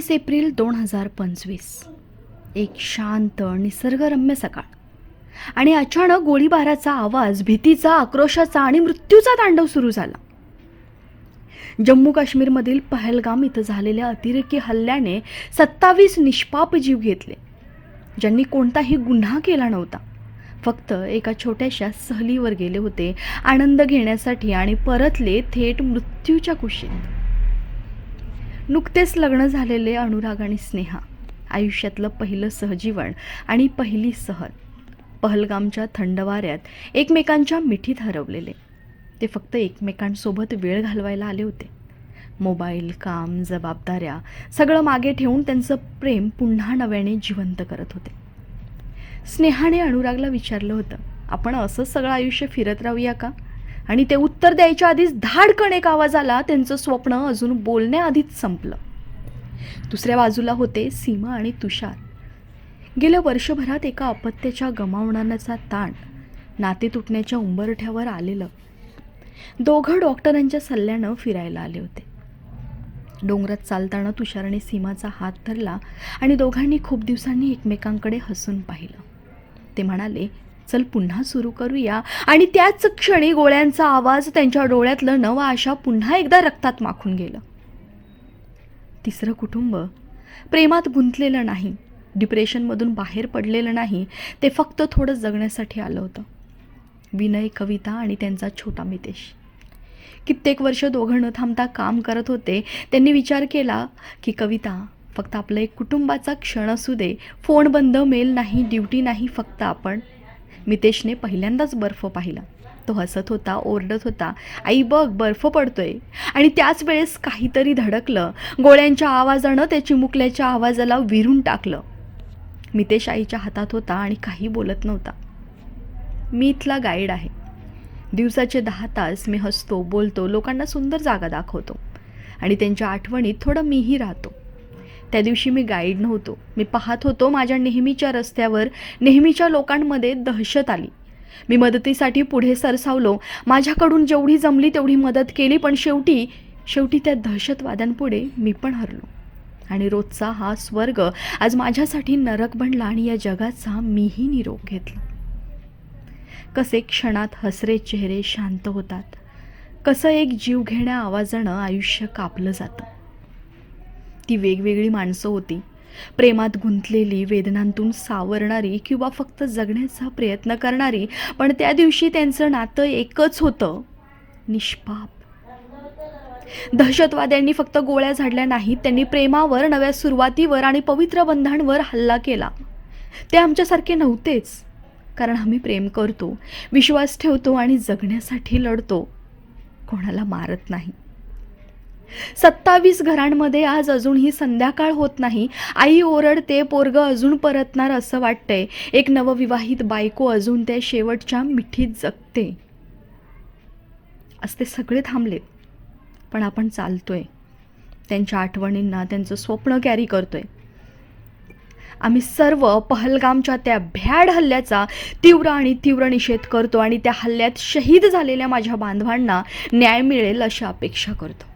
वीस एप्रिल दोन हजार पंचवीस. एक शांत निसर्गरम्य सकाळ. आणि अचानक गोळीबाराचा आवाज भीतीचा आक्रोशाचा आणि मृत्यूचा तांडव सुरू झाला. जम्मू काश्मीरमधील पहलगाम इथं झालेल्या अतिरेकी हल्ल्याने सत्तावीस निष्पाप जीव घेतले. ज्यांनी कोणताही गुन्हा केला नव्हता. फक्त एका छोट्याशा सहलीवर गेले होते आनंद घेण्यासाठी आणि परतले थेट मृत्यूच्या कुशीत. नुकतेच लग्न झालेले अनुराग आणि स्नेहा. आयुष्यातलं पहिलं सहजीवन आणि पहिली सहल. पहलगामच्या थंड वाऱ्यात एकमेकांच्या मिठीत हरवलेले. ते फक्त एकमेकांसोबत वेळ घालवायला आले होते. मोबाईल काम जबाबदाऱ्या सगळं मागे ठेवून त्यांचं प्रेम पुन्हा नव्याने जिवंत करत होते. स्नेहाने अनुरागला विचारलं होतं आपण असंच सगळं आयुष्य फिरत राहूया का? आणि ते उत्तर द्यायच्या आधीच धाडकण एक आवाज आला. त्यांचं स्वप्न अजून बोलण्याआधीच संपलं. दुसऱ्या बाजूला होते सीमा आणि तुषार. गेल्या वर्षभरात एका अपत्याच्या गमावण्याचा ताण नाते तुटण्याच्या उंबरठ्यावर आलेलं. दोघं डॉक्टरांच्या सल्ल्यानं फिरायला आले होते. डोंगरात चालताना तुषारने सीमाचा हात धरला आणि दोघांनी खूप दिवसांनी एकमेकांकडे हसून पाहिलं. ते म्हणाले चल पुन्हा सुरू करूया. आणि त्याच क्षणी गोळ्यांचा आवाज त्यांच्या डोळ्यातलं नव आशा पुन्हा एकदा रक्तात माखून गेलं. तिसरं कुटुंब. प्रेमात गुंतलेलं नाही. डिप्रेशनमधून बाहेर पडलेलं नाही. ते फक्त थोडं जगण्यासाठी आलं होतं. विनय कविता आणि त्यांचा छोटा मितेश. कित्येक वर्ष दोघं न थांबता काम करत होते. त्यांनी विचार केला की कविता फक्त आपलं एक कुटुंबाचा क्षण असू दे. फोन बंद मेल नाही ड्युटी नाही फक्त आपण मितेशने पहिल्यांदाच बर्फ पाहिला. तो हसत होता ओरडत होता आई बघ बर्फ पडतोय. आणि त्याच वेळेस काहीतरी धडकलं. गोळ्यांच्या आवाजानं त्या चिमुकल्याच्या आवाजाला विरून टाकलं. मितेश आईच्या हातात होता आणि काही बोलत नव्हता. मी इथला गाईड आहे. दिवसाचे दहा तास मी हसतो बोलतो लोकांना सुंदर जागा दाखवतो. आणि त्यांच्या आठवणीत थोडं मीही राहतो. त्या दिवशी मी गाईड नव्हतो. मी पाहत होतो माझ्या नेहमीच्या रस्त्यावर नेहमीच्या लोकांमध्ये दहशत आली. मी मदतीसाठी पुढे सरसावलो. माझ्याकडून जेवढी जमली तेवढी मदत केली पण शेवटी शेवटी त्या दहशतवाद्यांपुढे मी पण हरलो. आणि रोजचा हा स्वर्ग आज माझ्यासाठी नरक बनला आणि या जगाचा मीही निरोप घेतला. कसे क्षणात हसरे चेहरे शांत होतात. कसं एक जीवघेण्या आवाजानं आयुष्य कापलं जातं. ती वेगवेगळी माणसं होती. प्रेमात गुंतलेली वेदनांतून सावरणारी किंवा फक्त जगण्याचा प्रयत्न करणारी पण त्या दिवशी त्यांचं नातं एकच होतं. निष्पाप. दहशतवाद्यांनी फक्त गोळ्या झाडल्या नाहीत त्यांनी प्रेमावर नव्या सुरुवातीवर आणि पवित्र बंधांवर हल्ला केला. ते आमच्यासारखे नव्हतेच कारण आम्ही प्रेम करतो विश्वास ठेवतो आणि जगण्यासाठी लढतो. कोणाला मारत नाही. सत्तावीस घरांमध्ये आज अजूनही संध्याकाळ होत नाही. आई ओरडते पोरग अजून परतणार असं वाटतंय. एक नवविवाहित बायको अजून त्या शेवटच्या मिठीत जगते. असते सगळे थांबलेत. पण आपण चालतोय. त्यांच्या आठवणींना त्यांचं स्वप्न कॅरी करतोय. आम्ही सर्व पहलगामच्या त्या भ्याड हल्ल्याचा तीव्र आणि तीव्र निषेध करतो आणि त्या हल्ल्यात शहीद झालेल्या माझ्या बांधवांना न्याय मिळेल अशी अपेक्षा करतो.